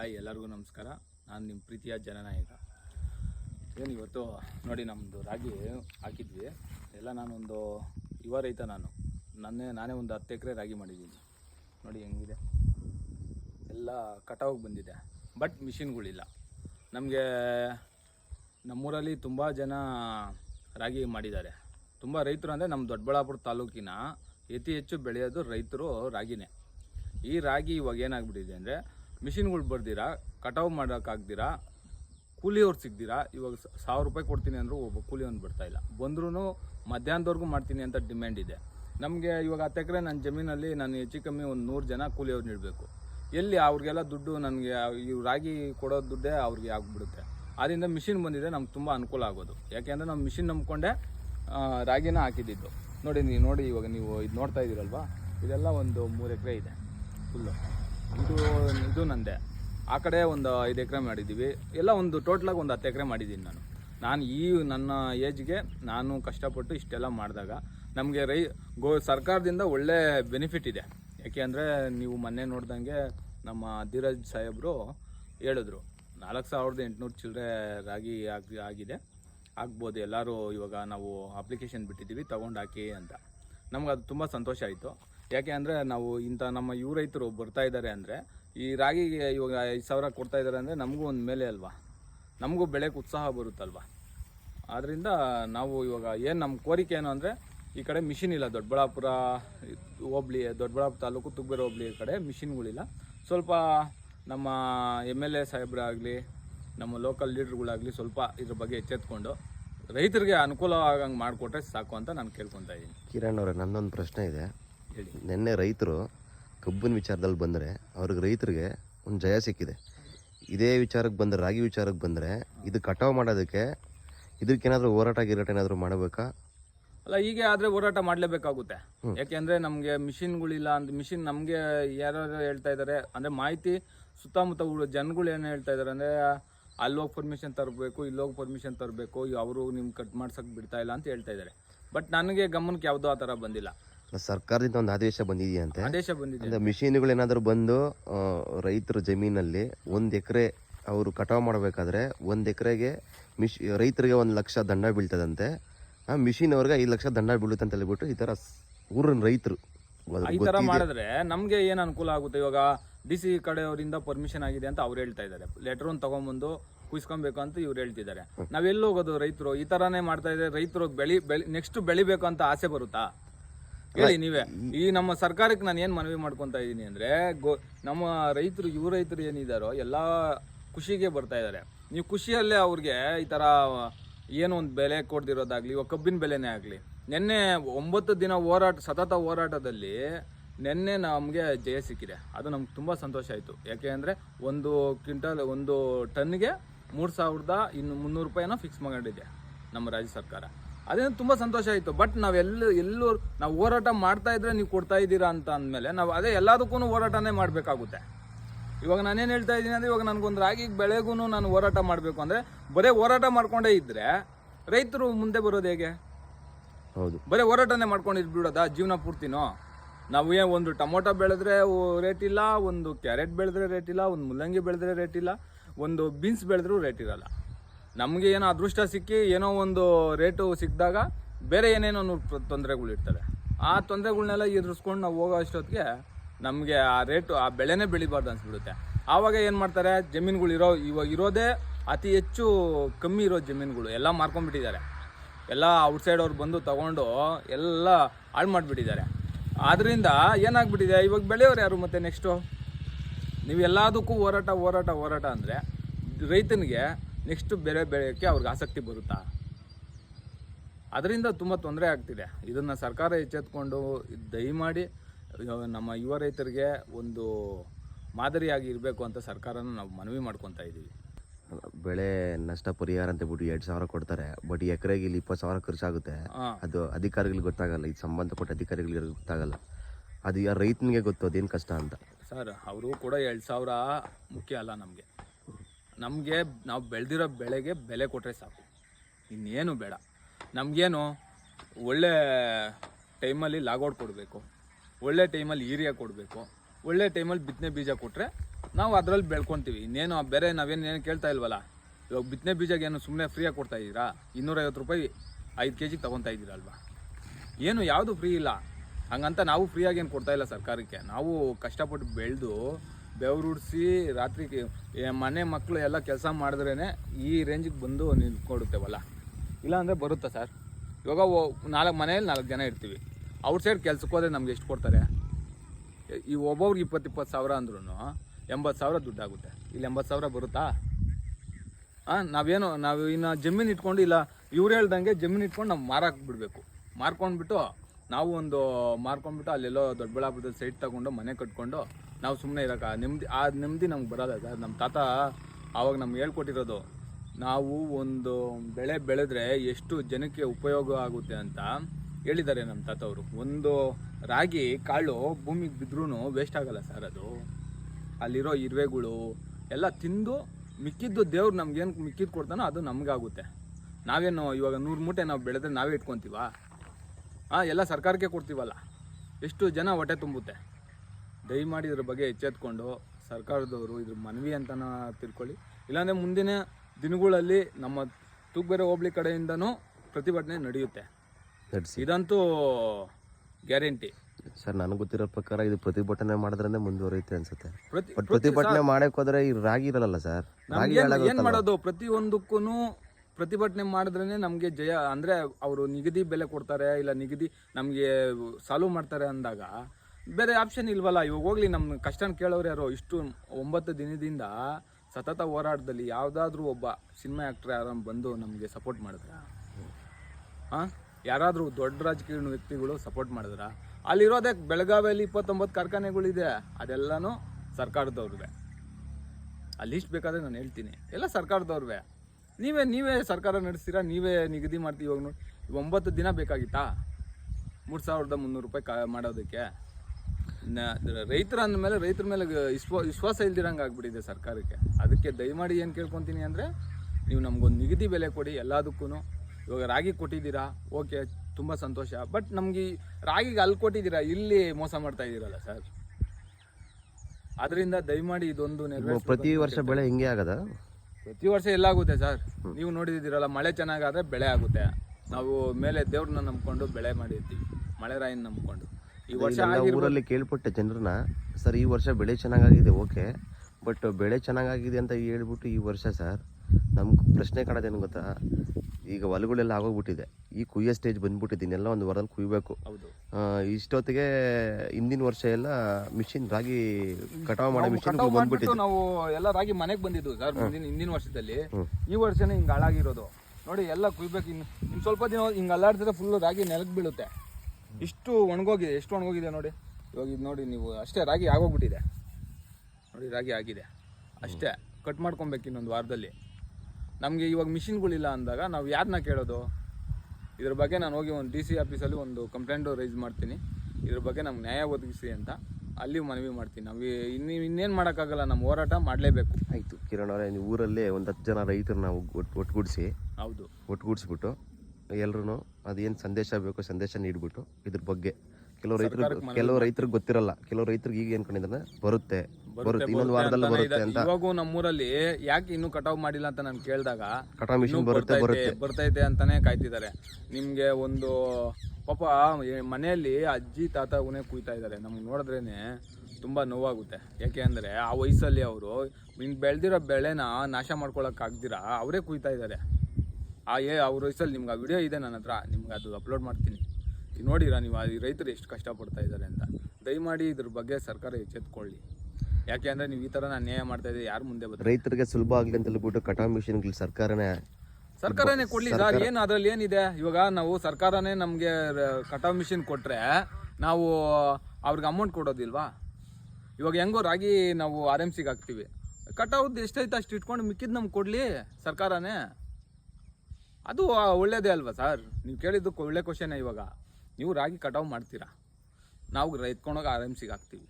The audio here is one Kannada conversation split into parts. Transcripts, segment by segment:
ಹಾಯ್, ಎಲ್ಲರಿಗೂ ನಮಸ್ಕಾರ. ನಾನು ನಿಮ್ಮ ಪ್ರೀತಿಯ ಜನನಾಯಕ. ಏನು ಇವತ್ತು ನೋಡಿ ನಮ್ಮದು ರಾಗಿ ಹಾಕಿದ್ವಿ. ಎಲ್ಲ ನಾನೊಂದು ಯುವ ರೈತ ನಾನು. ನನ್ನೇ, ನಾನೇ ಒಂದು ಹತ್ತು ಎಕರೆ ರಾಗಿ ಮಾಡಿದ್ದೀನಿ. ನೋಡಿ ಹೆಂಗಿದೆ. ಎಲ್ಲ ಕಟಾವಿಗೆ ಬಂದಿದೆ. ಬಟ್ ಮಿಷಿನ್ಗಳಿಲ್ಲ ನಮಗೆ ನಮ್ಮೂರಲ್ಲಿ ತುಂಬ ಜನ ರಾಗಿ ಮಾಡಿದ್ದಾರೆ. ತುಂಬ ರೈತರು ಅಂದರೆ ನಮ್ಮ ದೊಡ್ಡಬಳ್ಳಾಪುರ ತಾಲೂಕಿನ ಅತಿ ಹೆಚ್ಚು ಬೆಳೆಯೋದು ರೈತರು ರಾಗಿನೇ. ಈ ರಾಗಿ ಇವಾಗ ಏನಾಗ್ಬಿಟ್ಟಿದೆ ಅಂದರೆ ಮಿಷಿನ್ಗಳು ಬರ್ದಿರಾ, ಕಟಾವು ಮಾಡೋಕ್ಕಾಗ್ದಿರಾ, ಕೂಲಿಯವ್ರು ಸಿಗ್ದಿರಾ, ಇವಾಗ ಸಾವಿರ ರೂಪಾಯಿ ಕೊಡ್ತೀನಿ ಅಂದರೂ ಒಬ್ಬ ಕೂಲಿ ಕೂಲಿಯವ್ನು ಬರ್ತಾ ಇಲ್ಲ. ಬಂದ್ರೂ ಮಧ್ಯಾಹ್ನದವರೆಗೂ ಮಾಡ್ತೀನಿ ಅಂತ ಡಿಮ್ಯಾಂಡ್ ಇದೆ. ನಮಗೆ ಇವಾಗ ಹತ್ತು ಎಕರೆ ನನ್ನ ಜಮೀನಲ್ಲಿ ನಾನು ಹೆಚ್ಚು ಕಮ್ಮಿ ಒಂದು ನೂರು ಜನ ಕೂಲಿಯವ್ರು ನೀಡಬೇಕು. ಎಲ್ಲಿ ಅವ್ರಿಗೆಲ್ಲ ದುಡ್ಡು ನನಗೆ ಈ ರಾಗಿ ಕೊಡೋ ದುಡ್ಡೇ ಅವ್ರಿಗೆ ಆಗ್ಬಿಡುತ್ತೆ. ಆದ್ದರಿಂದ ಮಿಷಿನ್ ಬಂದಿದೆ ನಮ್ಗೆ ತುಂಬ ಅನುಕೂಲ ಆಗೋದು. ಯಾಕೆಂದರೆ ನಾವು ಮಿಷಿನ್ ನಂಬ್ಕೊಂಡೆ ರಾಗಿನ ಹಾಕಿದ್ದಿದ್ದು. ನೋಡಿ ನೀವು ನೋಡಿ ಇವಾಗ ನೀವು ಇದು ನೋಡ್ತಾ ಇದ್ದೀರಲ್ವಾ? ಇದೆಲ್ಲ ಒಂದು ಮೂರು ಎಕರೆ ಇದೆ. ಫುಲ್ಲು. ಇದು ಇದು ನಂದೆ. ಆ ಕಡೆ ಒಂದು ಐದು ಎಕರೆ ಮಾಡಿದ್ದೀವಿ. ಎಲ್ಲ ಒಂದು ಟೋಟ್ಲಾಗಿ ಒಂದು ಹತ್ತು ಎಕರೆ ಮಾಡಿದ್ದೀನಿ ನಾನು. ನಾನು ಈ ನನ್ನ ಏಜ್ಗೆ ನಾನು ಕಷ್ಟಪಟ್ಟು ಇಷ್ಟೆಲ್ಲ ಮಾಡಿದಾಗ ನಮಗೆ ರೈ, ಗೋ, ಸರ್ಕಾರದಿಂದ ಒಳ್ಳೆ ಬೆನಿಫಿಟ್ ಇದೆ. ಯಾಕೆ ಅಂದರೆ ನೀವು ಮೊನ್ನೆ ನೋಡ್ದಂಗೆ ನಮ್ಮ ಧೀರಜ್ ಸಾಹೇಬರು ಹೇಳಿದ್ರು, ನಾಲ್ಕು ಸಾವಿರದ ಎಂಟುನೂರು ಚಿಲ್ಲರೆ ರಾಗಿ ಆಗಿ, ಆಗಿದೆ. ಆಗ್ಬೋದು, ಎಲ್ಲರೂ ಇವಾಗ ನಾವು ಅಪ್ಲಿಕೇಶನ್ ಬಿಟ್ಟಿದ್ದೀವಿ, ತೊಗೊಂಡು ಹಾಕಿ ಅಂತ. ನಮ್ಗೆ ಅದು ತುಂಬ ಸಂತೋಷ ಆಯಿತು. ಯಾಕೆ ಅಂದರೆ ನಾವು ಇಂಥ ನಮ್ಮ ಯುವ ರೈತರು ಬರ್ತಾ ಇದ್ದಾರೆ ಅಂದರೆ ಈ ರಾಗಿಗೆ ಇವಾಗ ಐದು ಸಾವಿರ ಕೊಡ್ತಾ ಇದ್ದಾರೆ ಅಂದರೆ ನಮಗೂ ಒಂದು ಮೇಲೆ ಅಲ್ವಾ? ನಮಗೂ ಬೆಳೆಗೆ ಉತ್ಸಾಹ ಬರುತ್ತಲ್ವ? ಆದ್ದರಿಂದ ನಾವು ಇವಾಗ ಏನು ನಮ್ಮ ಕೋರಿಕೆ ಏನು ಅಂದರೆ ಈ ಕಡೆ ಮಿಷಿನ್ ಇಲ್ಲ, ದೊಡ್ಡಬಳ್ಳಾಪುರ ಹೋಬ್ಳಿ ದೊಡ್ಡಬಳ್ಳಾಪುರ ತಾಲೂಕು ತುಗ್ಬೇರ ಹೋಬ್ಳಿ ಕಡೆ ಮಿಷಿನ್ಗಳಿಲ್ಲ ಸ್ವಲ್ಪ ನಮ್ಮ ಎಂ ಎಲ್ ಎ ಸಾಹೇಬ್ರಾಗಲಿ, ನಮ್ಮ ಲೋಕಲ್ ಲೀಡ್ರ್ಗಳಾಗಲಿ ಸ್ವಲ್ಪ ಇದ್ರ ಬಗ್ಗೆ ಎಚ್ಚೆತ್ಕೊಂಡು ರೈತರಿಗೆ ಅನುಕೂಲ ಆಗಂಗೆ ಮಾಡಿಕೊಟ್ರೆ ಸಾಕು ಅಂತ ನಾನು ಕೇಳ್ಕೊತಾ ಇದ್ದೀನಿ. ಕಿರಣ್ ಅವರೇ ನನ್ನೊಂದು ಪ್ರಶ್ನೆ ಇದೆ. ನಿನ್ನೆ ರೈತರು ಕಬ್ಬಿನ ವಿಚಾರದಲ್ಲಿ ಬಂದರೆ ಅವ್ರಿಗೆ ರೈತರಿಗೆ ಒಂದು ಜಯ ಸಿಕ್ಕಿದೆ. ಇದೇ ವಿಚಾರಕ್ಕೆ ಬಂದರೆ ರಾಗಿ ವಿಚಾರಕ್ಕೆ ಬಂದರೆ ಇದು ಕಟಾವು ಮಾಡೋದಕ್ಕೆ ಇದಕ್ಕೇನಾದರೂ ಹೋರಾಟ ಗಿರಾಟ ಏನಾದರೂ ಮಾಡಬೇಕಾ? ಅಲ್ಲ ಹೀಗೆ ಆದರೆ ಹೋರಾಟ ಮಾಡಲೇಬೇಕಾಗುತ್ತೆ. ಯಾಕೆಂದರೆ ನಮಗೆ ಮಿಷಿನ್ಗಳಿಲ್ಲ ಅಂತ ಮಿಷಿನ್ ನಮಗೆ ಯಾರ್ಯಾರು ಹೇಳ್ತಾ ಇದ್ದಾರೆ ಅಂದರೆ ಮಾಹಿತಿ ಸುತ್ತಮುತ್ತ ಜನಗಳು ಏನು ಹೇಳ್ತಾ ಇದ್ದಾರೆ ಅಂದ್ರೆ ಅಲ್ಲೋಗಿ ಪರ್ಮಿಷನ್ ತರಬೇಕು ಇಲ್ಲೋಗಿ ಪರ್ಮಿಷನ್ ತರಬೇಕು ಅವರು ನಿಮ್ಗೆ ಕಟ್ ಮಾಡ್ಸೋಕ್ಕೆ ಬಿಡ್ತಾ ಇಲ್ಲ ಅಂತ ಹೇಳ್ತಾ ಇದ್ದಾರೆ ಬಟ್ ನನಗೆ ಗಮನಕ್ಕೆ ಯಾವುದೋ ಆ ಥರ ಬಂದಿಲ್ಲ. ಸರ್ಕಾರದಿಂದ ಒಂದು ಆದೇಶ ಬಂದಿದೆಯಂತೆ. ಆದೇಶ ಬಂದಿದೆ. ಅಂದರೆ ಮಿಷಿನ್ಗಳು ಏನಾದರೂ ಬಂದು ರೈತರ ಜಮೀನಲ್ಲಿ ಒಂದು ಎಕರೆ ಅವರು ಕಟಾವು ಮಾಡಬೇಕಾದ್ರೆ ಒಂದು ಎಕರೆಗೆ ಮಿಶ್ ರೈತರಿಗೆ ಒಂದು ಲಕ್ಷ ದಂಡ ಬೀಳ್ತದಂತೆ. ಆ ಮಿಷಿನ್ ಅವ್ರಿಗೆ ಐದು ಲಕ್ಷ ದಂಡ ಬೀಳುತ್ತೆ ಅಂತ ಹೇಳ್ಬಿಟ್ಟು ಈ ಥರ ಊರಿನ ರೈತರು ಈ ತರ ಮಾಡಿದ್ರೆ ನಮಗೆ ಏನು ಅನುಕೂಲ ಆಗುತ್ತೆ? ಇವಾಗ ಡಿ ಸಿ ಕಡೆಯವರಿಂದ ಪರ್ಮಿಷನ್ ಆಗಿದೆ ಅಂತ ಅವ್ರು ಹೇಳ್ತಾ ಇದ್ದಾರೆ. ಲೆಟರ್ ಒಂದು ತಗೊಂಬಂದು ಕುಯ್ಸ್ಕೊಬೇಕು ಅಂತ ಇವ್ರು ಹೇಳ್ತಿದ್ದಾರೆ. ನಾವೆಲ್ಲೋಗೋದು ರೈತರು? ಈ ಥರನೇ ಮಾಡ್ತಾ ಇದ್ದಾರೆ ರೈತರು ಬೆಳಿ ಬೆಳಿ ನೆಕ್ಸ್ಟ್ ಬೆಳಿಬೇಕು ಅಂತ ಆಸೆ ಬರುತ್ತಾ? ಹೇಳಿ ನೀವೇ. ಈ ನಮ್ಮ ಸರ್ಕಾರಕ್ಕೆ ನಾನು ಏನು ಮನವಿ ಮಾಡ್ಕೊತಾ ಇದ್ದೀನಿ ಅಂದರೆ ಗೋ ನಮ್ಮ ರೈತರು ಯುವ ರೈತರು ಏನಿದಾರೋ ಎಲ್ಲ ಖುಷಿಗೆ ಬರ್ತಾ ಇದ್ದಾರೆ ನೀವು ಖುಷಿಯಲ್ಲೇ ಅವ್ರಿಗೆ ಈ ಥರ ಏನು ಒಂದು ಬೆಲೆ ಕೊಡ್ದಿರೋದಾಗಲಿ ಇವಾಗ ಕಬ್ಬಿನ ಬೆಲೆನೇ ಆಗಲಿ. ನಿನ್ನೆ ಒಂಬತ್ತು ದಿನ ಹೋರಾಟ ಸತತ ಹೋರಾಟದಲ್ಲಿ ನಿನ್ನೆ ನಮಗೆ ಜಯ ಸಿಕ್ಕಿದೆ. ಅದು ನಮ್ಗೆ ತುಂಬ ಸಂತೋಷ ಆಯಿತು. ಯಾಕೆ ಅಂದರೆ ಒಂದು ಕ್ವಿಂಟಲ್ ಒಂದು ಟನ್ಗೆ ಮೂರು ಸಾವಿರದ ಇನ್ನು ಮುನ್ನೂರು ರೂಪಾಯಿನ ಫಿಕ್ಸ್ ಮಾಡಿದೆ ನಮ್ಮ ರಾಜ್ಯ ಸರ್ಕಾರ. ಅದೇನು ತುಂಬ ಸಂತೋಷ ಆಯಿತು. ಬಟ್ ನಾವೆಲ್ಲ ಎಲ್ಲೂ ನಾವು ಹೋರಾಟ ಮಾಡ್ತಾ ಇದ್ರೆ ನೀವು ಕೊಡ್ತಾ ಇದ್ದೀರಾ ಅಂತ ಅಂದಮೇಲೆ ನಾವು ಅದೇ ಎಲ್ಲದಕ್ಕೂ ಹೋರಾಟನೇ ಮಾಡಬೇಕಾಗುತ್ತೆ. ಇವಾಗ ನಾನೇನು ಹೇಳ್ತಾ ಇದ್ದೀನಿ ಅಂದರೆ ಇವಾಗ ನನಗೊಂದು ರಾಗಿ ಬೆಳೆಗೂ ನಾನು ಹೋರಾಟ ಮಾಡಬೇಕು ಅಂದರೆ ಬರೀ ಹೋರಾಟ ಮಾಡ್ಕೊಂಡೇ ಇದ್ದರೆ ರೈತರು ಮುಂದೆ ಬರೋದು ಹೇಗೆ? ಹೌದು. ಬರೀ ಹೋರಾಟನೇ ಮಾಡ್ಕೊಂಡು ಬಿಡೋದಾ ಜೀವನ ಪೂರ್ತಿನೋ? ನಾವು ಏನು ಒಂದು ಟೊಮೊಟೊ ಬೆಳೆದ್ರೆ ರೇಟ್ ಇಲ್ಲ ಒಂದು ಕ್ಯಾರೆಟ್ ಬೆಳೆದ್ರೆ ರೇಟ್ ಇಲ್ಲ ಒಂದು ಮುಲ್ಲಂಗಿ ಬೆಳೆದ್ರೆ ರೇಟ್ ಇಲ್ಲ ಒಂದು ಬೀನ್ಸ್ ಬೆಳೆದ್ರೂ ರೇಟ್ ಇರಲ್ಲ. ನಮಗೆ ಏನೋ ಅದೃಷ್ಟ ಸಿಕ್ಕಿ ಏನೋ ಒಂದು ರೇಟು ಸಿಕ್ಕಿದಾಗ ಬೇರೆ ಏನೇನೋ ತೊಂದರೆಗಳು ಇರ್ತವೆ. ಆ ತೊಂದರೆಗಳ್ನೆಲ್ಲ ಎದುರಿಸ್ಕೊಂಡು ನಾವು ಹೋಗೋ ಅಷ್ಟೊತ್ತಿಗೆ ನಮಗೆ ಆ ರೇಟು, ಆ ಬೆಳೆನೇ ಬೆಳಿಬಾರ್ದು ಅನಿಸ್ಬಿಡುತ್ತೆ. ಆವಾಗ ಏನು ಮಾಡ್ತಾರೆ? ಜಮೀನುಗಳು ಇರೋ ಇವಾಗ ಇರೋದೇ ಅತಿ ಹೆಚ್ಚು ಕಮ್ಮಿ ಇರೋ ಜಮೀನುಗಳು. ಎಲ್ಲ ಮಾರ್ಕೊಂಡ್ಬಿಟ್ಟಿದ್ದಾರೆ. ಎಲ್ಲ ಔಟ್ಸೈಡ್ ಅವ್ರು ಬಂದು ತಗೊಂಡು ಎಲ್ಲ ಹಾಳು ಮಾಡಿಬಿಟ್ಟಿದ್ದಾರೆ. ಆದ್ದರಿಂದ ಏನಾಗ್ಬಿಟ್ಟಿದೆ? ಇವಾಗ ಬೆಳೆಯೋರು ಯಾರು ಮತ್ತೆ ನೆಕ್ಸ್ಟು ನೀವು ಎಲ್ಲದಕ್ಕೂ ಹೋರಾಟ ಹೋರಾಟ ಹೋರಾಟ ಅಂದರೆ ರೈತನಿಗೆ ನೆಕ್ಸ್ಟ್ ಬೆಳೆ ಬೆಳೆಯೋಕ್ಕೆ ಅವ್ರಿಗೆ ಆಸಕ್ತಿ ಬರುತ್ತಾ? ಅದರಿಂದ ತುಂಬ ತೊಂದರೆ ಆಗ್ತಿದೆ. ಇದನ್ನು ಸರ್ಕಾರ ಎಚ್ಚೆತ್ಕೊಂಡು ದಯಮಾಡಿ ನಮ್ಮ ಯುವ ರೈತರಿಗೆ ಒಂದು ಮಾದರಿಯಾಗಿ ಇರಬೇಕು ಅಂತ ಸರ್ಕಾರನ ನಾವು ಮನವಿ ಮಾಡ್ಕೊತಾ ಇದ್ದೀವಿ ಬೆಳೆ ನಷ್ಟ ಪರಿಹಾರ ಅಂತ ಬಿಟ್ಟು ಎರಡು ಸಾವಿರ ಕೊಡ್ತಾರೆ. ಬಟ್ ಎಕರೆಗೆ ಇಲ್ಲಿ ಇಪ್ಪತ್ತು ಸಾವಿರ ಖರ್ಚಾಗುತ್ತೆ. ಹಾಂ. ಅದು ಅಧಿಕಾರಿಗಳಿಗೆ ಗೊತ್ತಾಗಲ್ಲ. ಇದು ಸಂಬಂಧಪಟ್ಟ ಅಧಿಕಾರಿಗಳಿಗೆ ಗೊತ್ತಾಗಲ್ಲ. ಅದು ಯಾರು ರೈತನಿಗೆ ಗೊತ್ತು ಅದೇನು ಕಷ್ಟ ಅಂತ. ಸರ್ ಅವರು ಕೂಡ ಎರಡು ಸಾವಿರ ಮುಖ್ಯ ಅಲ್ಲ ನಮಗೆ. ನಮಗೆ ನಾವು ಬೆಳೆದಿರೋ ಬೆಳೆಗೆ ಬೆಲೆ ಕೊಟ್ಟರೆ ಸಾಕು. ಇನ್ನೇನು ಬೇಡ. ನಮಗೇನು ಒಳ್ಳೆ ಟೈಮಲ್ಲಿ ಲಾಗೋಡ್ ಕೊಡಬೇಕು. ಒಳ್ಳೆ ಟೈಮಲ್ಲಿ ಯೂರಿಯಾ ಕೊಡಬೇಕು. ಒಳ್ಳೆ ಟೈಮಲ್ಲಿ ಬಿತ್ತನೆ ಬೀಜ ಕೊಟ್ಟರೆ ನಾವು ಅದರಲ್ಲಿ ಬೆಳ್ಕೊತೀವಿ. ಇನ್ನೇನು ಬೇರೆ ನಾವೇನು ಏನು ಕೇಳ್ತಾ ಇಲ್ವಲ್ಲ? ಇವಾಗ ಬಿತ್ತನೆ ಬೀಜಕ್ಕೆ ಏನು ಸುಮ್ಮನೆ ಫ್ರೀಯಾಗಿ ಕೊಡ್ತಾ ಇದ್ದೀರಾ? ಇನ್ನೂರೈವತ್ತು ರೂಪಾಯಿ ಐದು ಕೆ ಜಿಗೆ ತೊಗೊತಾ ಇದ್ದೀರಲ್ವಾ ಏನು ಯಾವುದು ಫ್ರೀ ಇಲ್ಲ. ಹಂಗಂತ ನಾವು ಫ್ರೀಯಾಗಿ ಏನು ಕೊಡ್ತಾ ಇಲ್ಲ ಸರ್ಕಾರಕ್ಕೆ. ನಾವು ಕಷ್ಟಪಟ್ಟು ಬೆಳೆದು ಬೆವರುಡ್ಸಿ ರಾತ್ರಿ ಮನೆ ಮಕ್ಕಳು ಎಲ್ಲ ಕೆಲಸ ಮಾಡಿದ್ರೇ ಈ ರೇಂಜಿಗೆ ಬಂದು ನಿಂತ್ಕೊಡುತ್ತೇವಲ್ಲ? ಇಲ್ಲಾಂದರೆ ಬರುತ್ತಾ ಸರ್ ಇವಾಗ ನಾಲ್ಕು, ಮನೆಯಲ್ಲಿ ನಾಲ್ಕು ಜನ ಇರ್ತೀವಿ. ಔಟ್ ಸೈಡ್ ಕೆಲ್ಸಕ್ಕೆ ಹೋದರೆ ನಮ್ಗೆ ಎಷ್ಟು ಕೊಡ್ತಾರೆ? ಈ ಒಬ್ಬೊಬ್ರಿಗೆ ಇಪ್ಪತ್ತು ಇಪ್ಪತ್ತು ಸಾವಿರ ಅಂದ್ರೂ ಎಂಬತ್ತು ಸಾವಿರ ದುಡ್ಡಾಗುತ್ತೆ ಇಲ್ಲಿ ಎಂಬತ್ತು ಸಾವಿರ ಬರುತ್ತಾ? ಹಾಂ ನಾವೇನು, ನಾವು ಇನ್ನು ಜಮೀನು ಇಟ್ಕೊಂಡು, ಇಲ್ಲ, ಇವ್ರು ಹೇಳ್ದಂಗೆ ಜಮೀನು ಇಟ್ಕೊಂಡು ನಾವು ಮಾರಕ್ಕೆ ಬಿಡಬೇಕು. ಮಾರ್ಕೊಂಡ್ಬಿಟ್ಟು ನಾವು ಒಂದು, ಮಾರ್ಕೊಂಡ್ಬಿಟ್ಟು ಅಲ್ಲೆಲ್ಲೋ ದೊಡ್ಡಬಳ್ಳಾಪುರದಲ್ಲಿ ಸೈಟ್ ತಗೊಂಡು ಮನೆ ಕಟ್ಕೊಂಡು ನಾವು ಸುಮ್ಮನೆ ಇರೋಕ ನೆಮ್ಮದಿ, ಆ ನೆಮ್ಮದಿ ನಮ್ಗೆ ಬರೋಲ್ಲ ಸರ್. ನಮ್ಮ ತಾತ ಆವಾಗ ನಮ್ಗೆ ಹೇಳ್ಕೊಟ್ಟಿರೋದು, ನಾವು ಒಂದು ಬೆಳೆ ಬೆಳೆದ್ರೆ ಎಷ್ಟು ಜನಕ್ಕೆ ಉಪಯೋಗ ಆಗುತ್ತೆ ಅಂತ ಹೇಳಿದ್ದಾರೆ ನಮ್ಮ ತಾತ ಅವರು ಒಂದು ರಾಗಿ ಕಾಳು ಭೂಮಿಗೆ ಬಿದ್ರೂ ವೇಸ್ಟ್ ಆಗಲ್ಲ ಸರ್ ಅದು. ಅಲ್ಲಿರೋ ಇರುವೆಗಳು ಎಲ್ಲ ತಿಂದು ಮಿಕ್ಕಿದ್ದು ದೇವ್ರು ನಮ್ಗೇನು ಮಿಕ್ಕಿದ್ದು ಕೊಡ್ತಾನೋ ಅದು ನಮಗಾಗುತ್ತೆ. ನಾವೇನು ಇವಾಗ ನೂರು ಮೂಟೆ ನಾವು ಬೆಳೆದ್ರೆ ನಾವೇ ಇಟ್ಕೊತೀವ? ಹಾಂ ಎಲ್ಲ ಸರ್ಕಾರಕ್ಕೆ ಕೊಡ್ತೀವಲ್ಲ. ಎಷ್ಟು ಜನ ಹೊಟ್ಟೆ ತುಂಬುತ್ತೆ. ದಯಮಾಡಿ ಇದ್ರ ಬಗ್ಗೆ ಎಚ್ಚೆತ್ಕೊಂಡು ಸರ್ಕಾರದವರು ಇದ್ರ ಮನವಿ ಅಂತನ ತಿಳ್ಕೊಳ್ಳಿ. ಇಲ್ಲಾಂದರೆ ಮುಂದಿನ ದಿನಗಳಲ್ಲಿ ನಮ್ಮ ತೂಗ್ಬೇರೆ ಹೋಬಳಿ ಕಡೆಯಿಂದನೂ ಪ್ರತಿಭಟನೆ ನಡೆಯುತ್ತೆ. ನಡೆಸಿ. ಇದಂತೂ ಗ್ಯಾರಂಟಿ. ಸರ್ ನನಗೆ ಗೊತ್ತಿರೋ ಪ್ರಕಾರ ಇದು ಪ್ರತಿಭಟನೆ ಮಾಡಿದ್ರೆ ಮುಂದುವರಿಯುತ್ತೆ ಅನ್ಸುತ್ತೆ. ಪ್ರತಿ ಬಟ್ ಪ್ರತಿಭಟನೆ ಮಾಡಕ್ ಹೋದ್ರೆ ಈ ರಾಗಿ ಇರಲ್ಲ ಸರ್? ರಾಗಿ ನಮ್ಗೇನ್- ಏನ್ ಮಾಡೋದು? ಪ್ರತಿಯೊಂದಕ್ಕೂ ಪ್ರತಿಭಟನೆ ಮಾಡಿದ್ರೇನೆ ನಮಗೆ ಜಯ ಅಂದ್ರೆ ಅವರು ನಿಗದಿ ಬೆಲೆ ಕೊಡ್ತಾರೆ ಇಲ್ಲ ನಿಗದಿ ನಮಗೆ ಸಾಲ್ವ್ ಮಾಡ್ತಾರೆ ಅಂದಾಗ ಬೇರೆ ಆಪ್ಷನ್ ಇಲ್ವಲ್ಲ, ಇವಾಗ ಹೋಗ್ಲಿ ನಮ್ಮ ಕಷ್ಟನ ಕೇಳೋರು ಯಾರೋ, ಇಷ್ಟು ಒಂಬತ್ತು ದಿನದಿಂದ ಸತತ ಹೋರಾಟದಲ್ಲಿ ಯಾವುದಾದ್ರೂ ಒಬ್ಬ ಸಿನಿಮಾ ಆ್ಯಕ್ಟ್ರ್ ಯಾರು ಬಂದು ನಮಗೆ ಸಪೋರ್ಟ್ ಮಾಡಿದ್ರ? ಹಾಂ ಯಾರಾದರೂ ದೊಡ್ಡ ರಾಜಕೀಯ ವ್ಯಕ್ತಿಗಳು ಸಪೋರ್ಟ್ ಮಾಡಿದ್ರ? ಅಲ್ಲಿರೋದೇ ಬೆಳಗಾವಿಯಲ್ಲಿ ಇಪ್ಪತ್ತೊಂಬತ್ತು ಕಾರ್ಖಾನೆಗಳಿದೆ, ಅದೆಲ್ಲನೂ ಸರ್ಕಾರದವ್ರದ್ದೇ. ಅಲ್ಲಿ ಇಷ್ಟು ಬೇಕಾದ್ರೆ ನಾನು ಹೇಳ್ತೀನಿ. ಎಲ್ಲ ಸರ್ಕಾರದವ್ರವೇ ನೀವೇ ನೀವೇ ಸರ್ಕಾರ ನಡೆಸ್ತೀರಾ? ನೀವೇ ನಿಗದಿ ಮಾಡ್ತೀವಿ ಇವಾಗ ನೋಡಿ. ಒಂಬತ್ತು ದಿನ ಬೇಕಾಗಿತ್ತಾ? ಮೂರು ಸಾವಿರದ ಮುನ್ನೂರು ರೂಪಾಯಿ ಕಾ ಮಾಡೋದಕ್ಕೆ. ರೈತರ ಅಂದಮೇಲೆ ರೈತರ ಮೇಲೆ ವಿಶ್ವ ವಿಶ್ವಾಸ ಇಲ್ದಿರಂಗೆ ಆಗ್ಬಿಟ್ಟಿದೆ ಸರ್ಕಾರಕ್ಕೆ. ಅದಕ್ಕೆ ದಯಮಾಡಿ ಏನು ಕೇಳ್ಕೊತೀನಿ ಅಂದರೆ ನೀವು ನಮಗೊಂದು ನಿಗದಿ ಬೆಲೆ ಕೊಡಿ ಎಲ್ಲದಕ್ಕೂ ಇವಾಗ ರಾಗಿ ಕೊಟ್ಟಿದ್ದೀರಾ ಓಕೆ ತುಂಬ ಸಂತೋಷ. ಬಟ್ ನಮಗೆ ರಾಗಿಗೆ ಅಲ್ಲಿ ಕೊಟ್ಟಿದ್ದೀರಾ ಇಲ್ಲಿ ಮೋಸ ಮಾಡ್ತಾ ಇದ್ದೀರಲ್ಲ ಸರ್. ಅದರಿಂದ ದಯಮಾಡಿ ಇದೊಂದು ಪ್ರತಿ ವರ್ಷ ಬೆಳೆ ಹಿಂಗೆ ಆಗದ? ಪ್ರತಿ ವರ್ಷ ಎಲ್ಲಾಗುತ್ತೆ ಸರ್. ನೀವು ನೋಡಿದ್ದೀರಲ್ಲ ಮಳೆ ಚೆನ್ನಾಗಾದ್ರೆ ಬೆಳೆ ಆಗುತ್ತೆ. ನಾವು ಮೇಲೆ ದೇವ್ರನ್ನ ನಂಬ್ಕೊಂಡು ಬೆಳೆ ಮಾಡಿರ್ತೀವಿ. ಮಳೆ ರಾಯಿನ ನಂಬ್ಕೊಂಡು. ಈ ವರ್ಷ ಇಲ್ಲೆಲ್ಲ ಊರಲ್ಲಿ ಕೇಳ್ಪಟ್ಟೆ ಜನರನ್ನ. ಸರ್ ಈ ವರ್ಷ ಬೆಳೆ ಚೆನ್ನಾಗಾಗಿದೆ ಓಕೆ. ಬಟ್ ಬೆಳೆ ಚೆನ್ನಾಗಾಗಿದೆ ಅಂತ ಹೇಳ್ಬಿಟ್ಟು ಈ ವರ್ಷ ಸರ್ ನಮ್ಗೆ ಪ್ರಶ್ನೆ ಕಾಣೋದೇನು ಗೊತ್ತಾ? ಈಗ ಹೊಲಗಳೆಲ್ಲ ಆಗೋಗ್ಬಿಟ್ಟಿದೆ. ಈ ಕುಯ್ಯೋ ಸ್ಟೇಜ್ ಬಂದ್ಬಿಟ್ಟಿದೆ. ಇನ್ನೆಲ್ಲ ಒಂದು ವಾರದಲ್ಲಿ ಆ, ಇಷ್ಟೊತ್ತಿಗೆ ಹಿಂದಿನ ವರ್ಷ ಎಲ್ಲ ಮಿಷಿನ್ ರಾಗಿ ಕಟಾವು ಮಾಡೋ ಮಿಷಿನ್ ಬಂದ್ಬಿಟ್ಟಿದೆ. ನಾವು ಎಲ್ಲ ರಾಗಿ ಮನೆಗೆ ಬಂದಿದ್ದು ಸರ್ ಹಿಂದಿನ ವರ್ಷದಲ್ಲಿ. ಈ ವರ್ಷನೇ ಹಿಂಗೆ ಹಾಳಾಗಿರೋದು. ನೋಡಿ ಎಲ್ಲ ಕುಯ್ಬೇಕು. ಇನ್ನು ಇನ್ನು ಸ್ವಲ್ಪ ದಿನ ಹಿಂಗೆ ಅಲ್ಲಾಡ್ತಿದ್ರೆ ಫುಲ್ ರಾಗಿ ನೆಲಕ್ಕೆ ಬೀಳುತ್ತೆ. ಇಷ್ಟು ಒಣಗೋಗಿದೆ ಎಷ್ಟು ಒಣಗೋಗಿದೆ ನೋಡಿ. ಇವಾಗ ಇದು ನೋಡಿ ನೀವು ಅಷ್ಟೇ ರಾಗಿ ಆಗೋಗ್ಬಿಟ್ಟಿದೆ. ನೋಡಿ ರಾಗಿ ಆಗಿದೆ. ಅಷ್ಟೇ ಕಟ್ ಮಾಡ್ಕೊಬೇಕು ಇನ್ನೊಂದು ವಾರದಲ್ಲಿ. ನಮಗೆ ಇವಾಗ ಮಿಷಿನ್ಗಳಿಲ್ಲ ಅಂದಾಗ ನಾವು ಯಾರನ್ನ ಕೇಳೋದು? ಇದ್ರ ಬಗ್ಗೆ ನಾನು ಹೋಗಿ ಒಂದು ಡಿ ಸಿ ಆಫೀಸಲ್ಲಿ ಒಂದು ಕಂಪ್ಲೇಂಟು ರೈಸ್ ಮಾಡ್ತೀನಿ. ಇದ್ರ ಬಗ್ಗೆ ನಮ್ಗೆ ನ್ಯಾಯ ಒದಗಿಸಿ ಅಂತ ಅಲ್ಲಿ ಮನವಿ ಮಾಡ್ತೀನಿ. ನಾವು ಇನ್ನು ಇನ್ನೇನು ಮಾಡೋಕ್ಕಾಗಲ್ಲ ನಮ್ಮ ಹೋರಾಟ ಮಾಡಲೇಬೇಕು. ಆಯಿತು ಕಿರಣ್ ಅವರೇ ನೀವು ಊರಲ್ಲೇ ಒಂದು ಹತ್ತು ಜನ ರೈತರು ನಾವು ಒಟ್ಟು ಒಟ್ಟುಗೂಡಿಸಿ ಹೌದು. ಒಟ್ಟುಗೂಡಿಸ್ಬಿಟ್ಟು ಎಲ್ಲರೂ ಅದೇನು ಸಂದೇಶ ಬೇಕು ಸಂದೇಶ ನೀಡಿಬಿಟ್ಟು ಇದ್ರ ಬಗ್ಗೆ. ಕೆಲವು ರೈತರು ಕೆಲವು ರೈತರಿಗೆ ಗೊತ್ತಿರಲ್ಲ. ಕೆಲವು ರೈತರಿಗೆ ಈಗ ಏನ್ಕೊಂಡಿದ್ರೆ ಬರುತ್ತೆ. ಬರುತ್ತೆ ಇನ್ನೊಂದು ವಾರದಲ್ಲಿ ಬರುತ್ತೆ. ಅಂತ. ಇವಾಗೂ ನಮ್ಮೂರಲ್ಲಿ ಯಾಕೆ ಇನ್ನೂ ಕಟಾವ್ ಮಾಡಿಲ್ಲ ಅಂತ ನಾನು ಕೇಳಿದಾಗ ಕಟಾ ಮಿಷಿನ್ ಬರುತ್ತೆ ಬರ್ತೈತೆ ಬರುತ್ತೆ. ಅಂತಾನೆ ಕಾಯ್ತಿದ್ದಾರೆ. ನಿಮ್ಗೆ ಒಂದು ಪಾಪ ಮನೆಯಲ್ಲಿ ಅಜ್ಜಿ ತಾತ ಉನೇ ಕುಯ್ತಾ ಇದ್ದಾರೆ. ನಮ್ಗೆ ನೋಡಿದ್ರೇನೆ ತುಂಬಾ ನೋವಾಗುತ್ತೆ. ಯಾಕೆ ಅಂದ್ರೆ ಆ ವಯಸ್ಸಲ್ಲಿ ಅವರು ಇನ್ ಬೆಳೆದಿರೋ ಬೆಳೆನ ನಾಶ ಮಾಡ್ಕೊಳಕ್ ಆಗ್ದಿರಾ ಅವರೇ ಕುಯ್ತಾ ಇದ್ದಾರೆ. ಆ ಏ ಅವ್ರ ವಯಸ್ಸಲ್ಲಿ ನಿಮ್ಗೆ ಆ ವಿಡಿಯೋ ಇದೆ ನನ್ನ ಹತ್ರ ನಿಮ್ಗೆ ಅದು ಅಪ್ಲೋಡ್ ಮಾಡ್ತೀನಿ. ನೋಡಿರಾ ನೀವು ಆ ರೈತರು ಎಷ್ಟು ಕಷ್ಟಪಡ್ತಾ ಇದ್ದಾರೆ ಅಂತ. ದಯಮಾಡಿ ಇದ್ರ ಬಗ್ಗೆ ಸರ್ಕಾರ ಎಚ್ಚೆತ್ಕೊಳ್ಳಿ. ಯಾಕೆ ಅಂದರೆ ನೀವು ಈ ಥರ ನಾನು ನ್ಯಾಯ ಮಾಡ್ತಾ ಇದ್ದೆ ಯಾರು ಮುಂದೆ ಬರ್ತಾರೆ ರೈತರಿಗೆ ಸುಲಭ ಆಗಲಿ ಅಂತ ಹೇಳ್ಬಿಟ್ಟು ಕಟಾ ಮಿಷಿನ್ಗಳು ಸರ್ಕಾರನೇ ಸರ್ಕಾರನೇ ಕೊಡಲಿ ಸರ್ ಏನು ಅದರಲ್ಲಿ ಏನಿದೆ? ಇವಾಗ ನಾವು ಸರ್ಕಾರನೇ ನಮಗೆ ಕಟಾವ್ ಮಿಷಿನ್ ಕೊಟ್ಟರೆ ನಾವು ಅವ್ರಿಗೆ ಅಮೌಂಟ್ ಕೊಡೋದಿಲ್ವಾ? ಇವಾಗ ಹೆಂಗೋ ರಾಗಿ ನಾವು ಆರ್ ಎಂ ಸಿಗೆ ಹಾಕ್ತೀವಿ. ಕಟಾವ್ದು ಎಷ್ಟೈತೆ ಅಷ್ಟು ಇಟ್ಕೊಂಡು ಮಿಕ್ಕಿದ್ದು ನಮ್ಗೆ ಕೊಡಲಿ ಸರ್ಕಾರನೇ. ಅದು ಆ, ಒಳ್ಳೇದೇ ಅಲ್ವಾ ಸರ್? ನೀವು ಕೇಳಿದ್ದು ಒಳ್ಳೆ ಕ್ವಶನೇ ಇವಾಗ. ನೀವು ರಾಗಿ ಕಟಾವು ಮಾಡ್ತೀರಾ? ನಾವು ಎತ್ಕೊಂಡೋಗಿ ಆರ್ ಎಂ ಸಿಗೆ ಹಾಕ್ತೀವಿ.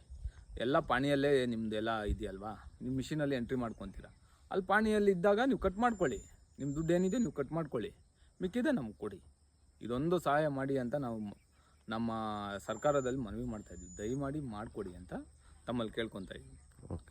ಎಲ್ಲ ಪಾಣಿಯಲ್ಲೇ ನಿಮ್ಮದೆಲ್ಲ ಇದೆಯಲ್ವಾ? ನಿಮ್ಮ ಮಿಷಿನಲ್ಲಿ ಎಂಟ್ರಿ ಮಾಡ್ಕೊತೀರಾ? ಅಲ್ಲಿ ಪಾಣಿಯಲ್ಲಿ ಇದ್ದಾಗ ನೀವು ಕಟ್ ಮಾಡ್ಕೊಳ್ಳಿ. ನಿಮ್ಮ ದುಡ್ಡು ಏನಿದೆ ನೀವು ಕಟ್ ಮಾಡ್ಕೊಳ್ಳಿ. ಮಿಕ್ಕಿದೆ ನಮಗೆ ಕೊಡಿ. ಇದೊಂದು ಸಹಾಯ ಮಾಡಿ ಅಂತ ನಾವು ನಮ್ಮ ಸರ್ಕಾರದಲ್ಲಿ ಮನವಿ ಮಾಡ್ತಾ ಇದ್ವಿ ದಯಮಾಡಿ ಮಾಡಿಕೊಡಿ ಅಂತ ತಮ್ಮಲ್ಲಿ ಕೇಳ್ಕೊತಾ ಓಕೆ.